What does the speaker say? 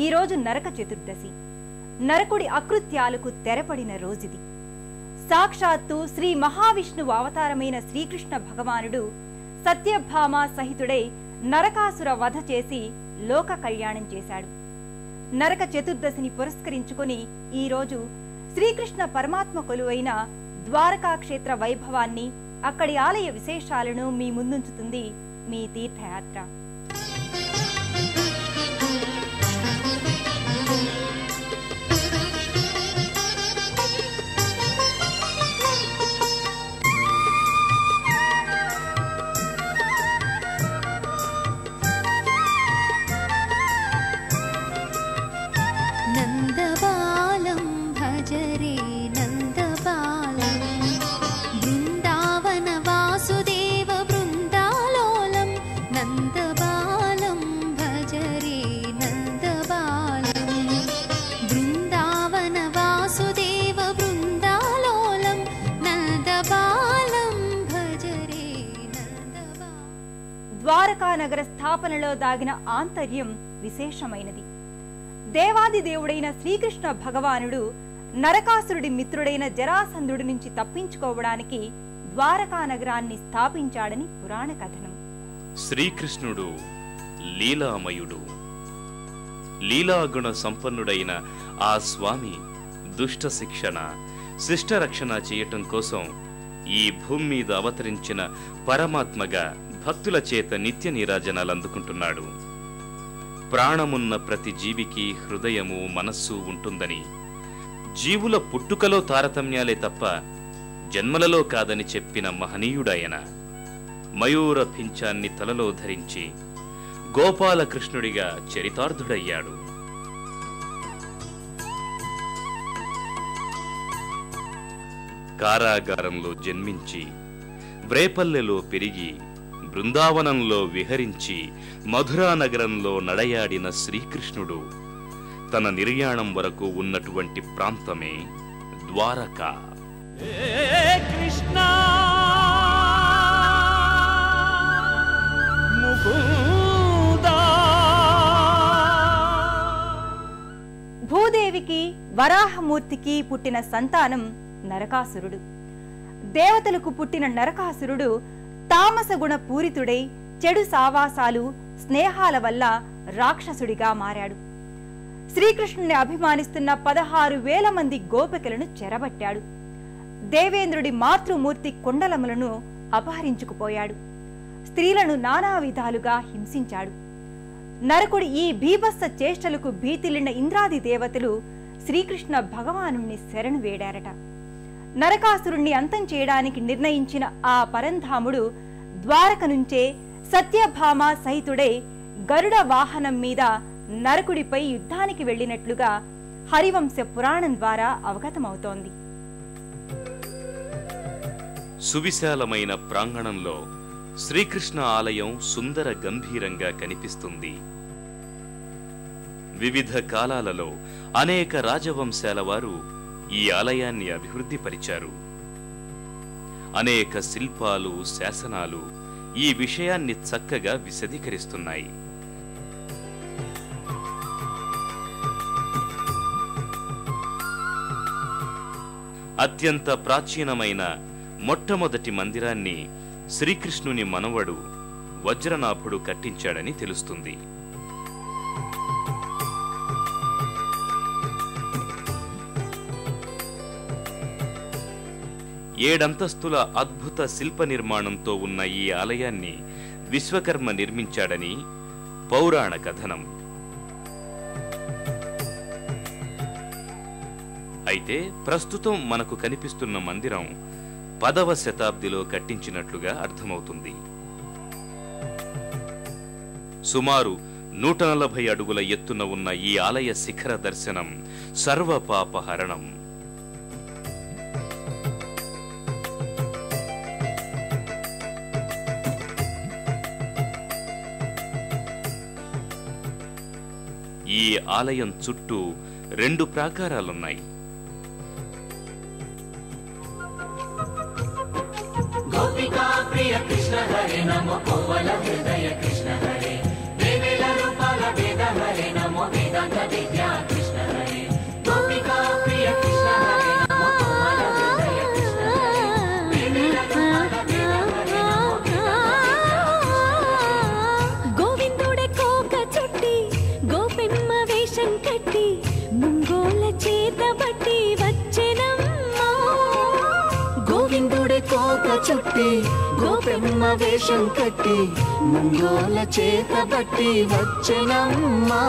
ఈరోజు నరక చతుర్దశి. నరకుడి అకృత్యాలకు తెరపడిన రోజుది. సాక్షాత్తు శ్రీ మహావిష్ణువు అవతారమైన శ్రీకృష్ణ భగవానుడు సత్యభామ సహితుడై నరకాసుర వధ చేసి లోక కళ్యాణం చేశాడు. నరక చతుర్దశిని పురస్కరించుకుని ఈరోజు శ్రీకృష్ణ పరమాత్మ కొలువైన ద్వారకా క్షేత్ర వైభవాన్ని అక్కడి ఆలయ విశేషాలను మీ ముందుంచుతుంది మీ తీర్థయాత్ర. ద్వారకా నగర స్థాపనలో దాగిన ఆంతర్యం విశేషమైనది. దేవాది దేవుడైన శ్రీకృష్ణ భగవానుడు నరకాసురుడి మిత్రుడైన జరాసంధుడి నుంచి తప్పించుకోవడానికి ద్వారకా నగరాన్ని స్థాపించాడని పురాణ కథనం. శ్రీకృష్ణుడు లీలామయుడు. లీలాగుణ సంపన్నుడైన ఆ స్వామి దుష్ట శిక్షణ శిష్ట రక్షణ చేయటం కోసం ఈ భూమి మీద అవతరించిన పరమాత్మగా భక్తుల చేత నిత్య నీరాజనాలు అందుకుంటున్నాడు. ప్రాణమున్న ప్రతి జీవికి హృదయము మనస్సు ఉంటుందని. జీవుల పుట్టుకలో తారతమ్యాలే తప్ప జన్మలలో కాదని చెప్పిన మహనీయుడాయన. మయూర పింఛాన్ని తలలో ధరించి గోపాలకృష్ణుడిగా చరితార్థుడయ్యాడు. కారాగారంలో జన్మించి బ్రేపల్లెలో పెరిగి బృందావనంలో విహరించి మధురా నగరంలో నడయాడిన శ్రీకృష్ణుడు తన నిర్యాణం వరకు ఉన్నటువంటి ప్రాంతమే ద్వారకా. కృష్ణ! ముకుందా! భూదేవికి వరాహమూర్తికి పుట్టిన సంతానం నరకాసురుడు. దేవతలకు పుట్టిన నరకాసురుడు తామస గుణ పూరితుడై చెడు సావాసాలు స్నేహాల వల్ల రాక్షసుడిగా మారాడు. శ్రీకృష్ణుని అభిమానిస్తున్న పదహారు వేల మంది గోపికలను చెరబట్టాడు. దేవేంద్రుడి మాతృమూర్తి కుండలములను అపహరించుకుపోయాడు. స్త్రీలను నానా విధాలుగా హింసించాడు. నరకుడి ఈ భీభత్స చేష్టలకు భీతిలిన ఇంద్రాది దేవతలు శ్రీకృష్ణ భగవానుణ్ణి శరణు వేడారట. నరకాసురుణ్ణి అంతం చేయడానికి నిర్ణయించిన ఆ పరంధాముడు ద్వారక నుంచే సత్యభామ సహితుడై గరుడ వాహనం మీద నరకుడిపై యుద్ధానికి వెళ్ళినట్లుగా హరివంశ పురాణం ద్వారా అవగతమవుతోంది. సువిశాలమైన ప్రాంగణంలో శ్రీకృష్ణ ఆలయం సుందర గంభీరంగా కనిపిస్తుంది. వివిధ కాలాలలో అనేక రాజవంశాల వారు ఈ ఆలయాన్ని అభివృద్ధి పరిచారు అనేక శిల్పాలు శాసనాలు ఈ విషయాన్ని చక్కగా విశదీకరిస్తున్నాయి. అత్యంత ప్రాచీనమైన మొట్టమొదటి మందిరాన్ని శ్రీకృష్ణుని మనవడు వజ్రనాభుడు కట్టించాడని తెలుస్తుంది. ఏడంతస్తుల అద్భుత శిల్ప నిర్మాణంతో ఉన్న ఈ ఆలయాన్ని విశ్వకర్మ నిర్మించాడని పౌరాణ కథనం. అయితే ప్రస్తుతం మనకు కనిపిస్తున్న మందిరం పదవ శతాబ్దిలో కట్టించినట్లుగా అర్థమవుతుంది. సుమారు నూట నలభై అడుగుల ఎత్తున ఉన్న ఈ ఆలయ శిఖర దర్శనం సర్వపాపహరణం. ఈ ఆలయం చుట్టూ రెండు ప్రాకారాలున్నాయి. గోపికా ప్రియ కృష్ణ హరి నమ కోవల హృదయ కృష్ణ ముంగోల చేత బట్టి వచ్చెనమ్మా. గోవిందుడి కోక చుట్టి గోపెమ్మ వేషం కట్టి ముంగోల చేత బట్టి వచ్చెనమ్మా.